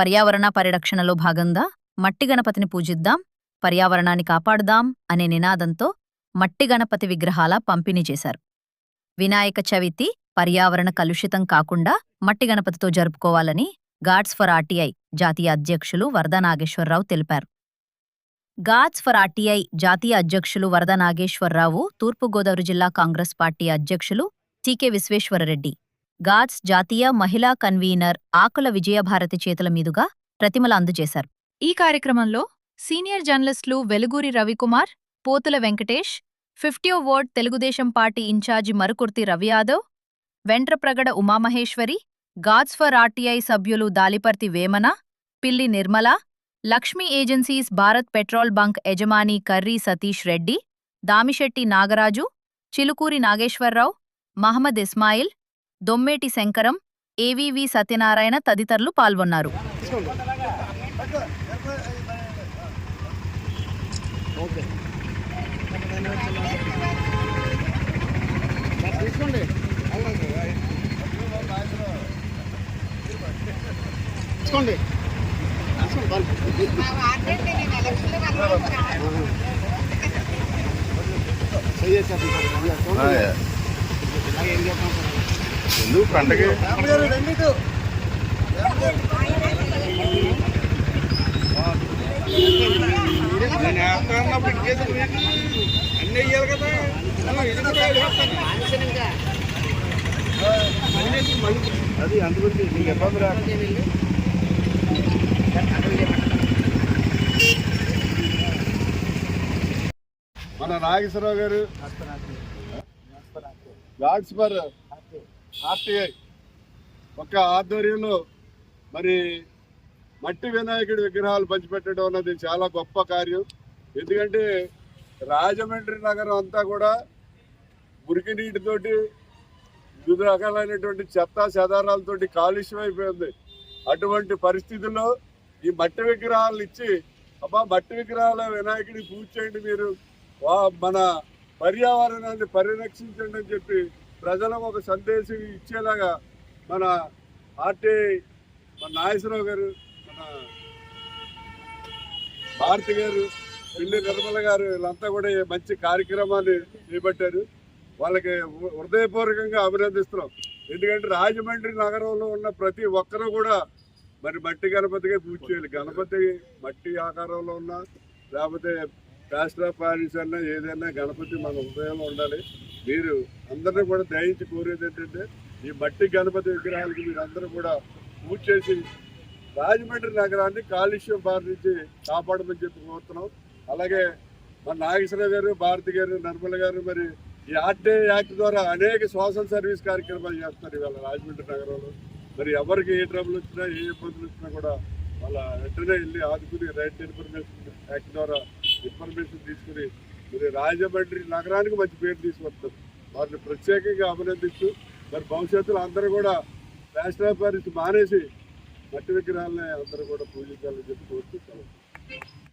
పర్యావరణ పరిరక్షణలో భాగంగా మట్టి గణపతిని పూజిద్దాం పర్యావరణాన్ని కాపాడుదాం అనే నినాదంతో మట్టి గణపతి విగ్రహాల పంపిణీ చేశారు. వినాయక చవితి పర్యావరణ కలుషితం కాకుండా మట్టి గణపతితో జరుపుకోవాలని గాడ్స్ ఫర్ ఆర్టీఐ జాతీయ అధ్యక్షులు వరదనాగేశ్వరరావు తెలిపారు. గాడ్స్ ఫర్ ఆర్టీఐ జాతీయ అధ్యక్షులు వరదనాగేశ్వరరావు తూర్పుగోదావరి జిల్లా కాంగ్రెస్ పార్టీ అధ్యక్షులు టీకే విశ్వేశ్వరరెడ్డి గాడ్స్ జాతీయ మహిళా కన్వీనర్ ఆకుల విజయభారతి చేతుల మీదుగా ప్రతిమల అందజేశారు. ఈ కార్యక్రమంలో సీనియర్ జర్నలిస్టులు Veluguri Ravikumar Pothula Venkatesh fifty ward Telugu Desam party in charge Marukurthi Ravi Yadav Ventrapragada Umamaheswari guards for RTI సభ్యులు Dalipathi Vemana Pilli Nirmala Lakshmi agencies Bharat petrol bunk యజమాని కర్రీ సతీష్ రెడ్డి దామిశెట్టి నాగరాజు చిలుకూరి నాగేశ్వరరావు మహమ్మద్ ఇస్మాయిల్ దొమ్మేటి శంకరం ఏవీవి సత్యనారాయణ తదితరులు పాల్గొన్నారు. ఓకే ఎందుకు పండగ? నేను వేస్తాను పిడికేసి అన్నీ కదా. అది అందుగురించి నీకు ఇబ్బంది రాదు మన నాగేశ్వరరావు గారు. గాడ్స్ ఫర్ ఆర్టీఐ ఒక ఆధ్వర్యంలో మరి మట్టి వినాయకుడి విగ్రహాలు పంచిపెట్టడం అన్నది చాలా గొప్ప కార్యం. ఎందుకంటే రాజమండ్రి నగరం అంతా కూడా మురికి నీటితోటి వివిధ రకాలైనటువంటి చెత్త చెదారాలతోటి కాలుష్యం అయిపోయింది. అటువంటి పరిస్థితుల్లో ఈ మట్టి విగ్రహాలను ఇచ్చి అబ్బా మట్టి విగ్రహాల వినాయకుడిని పూజ చేయండి మీరు. వా- మన పర్యావరణాన్ని పరిరక్షించండి అని చెప్పి ప్రజలకు ఒక సందేశం ఇచ్చేలాగా మన ఆర్టీఐ మన నాగేశ్వరరావు గారు మన భారతి గారు పిల్లి నిర్మల గారు వీళ్ళంతా కూడా మంచి కార్యక్రమాన్ని చేపట్టారు. వాళ్ళకి హృదయపూర్వకంగా అభినందిస్తున్నాం. ఎందుకంటే రాజమండ్రి నగరంలో ఉన్న ప్రతి ఒక్కరూ కూడా మరి మట్టి గణపతిగా పూజ చేయాలి. గణపతి మట్టి ఆకారంలో ఉన్నా లేకపోతే ప్లాస్టర్ ఆఫ్ ప్యారిస్ అన్నా ఏదైనా గణపతి మన హృదయంలో ఉండాలి. మీరు అందరినీ కూడా దయించి కోరేది ఏంటంటే ఈ మట్టి గణపతి విగ్రహాలకి మీరు అందరూ కూడా పూజ చేసి రాజమండ్రి నగరాన్ని కాలుష్యం బారి నుంచి కాపాడమని చెప్పి కోరుతున్నాం. అలాగే మన నాగేశ్వర గారు భారతి గారు నర్మల గారు మరి ఈ ఆర్టీఐ యాక్ట్ ద్వారా అనేక సోషల్ సర్వీస్ కార్యక్రమాలు చేస్తున్నారు ఇవాళ రాజమండ్రి నగరంలో. మరి ఎవరికి ఏ ట్రబుల్ వచ్చినా ఏ ఇబ్బందులు వచ్చినా కూడా వాళ్ళ వెంటనే వెళ్ళి ఆదుకుని రైట్ ఇన్ఫర్మేషన్ యాక్ట్ ద్వారా ఇన్ఫర్మేషన్ తీసుకుని మరి రాజమండ్రి నగరానికి మంచి పేరు తీసుకొస్తాం వారిని ప్రత్యేకంగా అభినందిస్తూ మరి భవిష్యత్తులో అందరూ కూడా ప్లాస్టర్ ఆఫ్ మానేసి మట్టి విగ్రహాలని అందరూ కూడా పూజించాలని చెప్పి కోరుతూ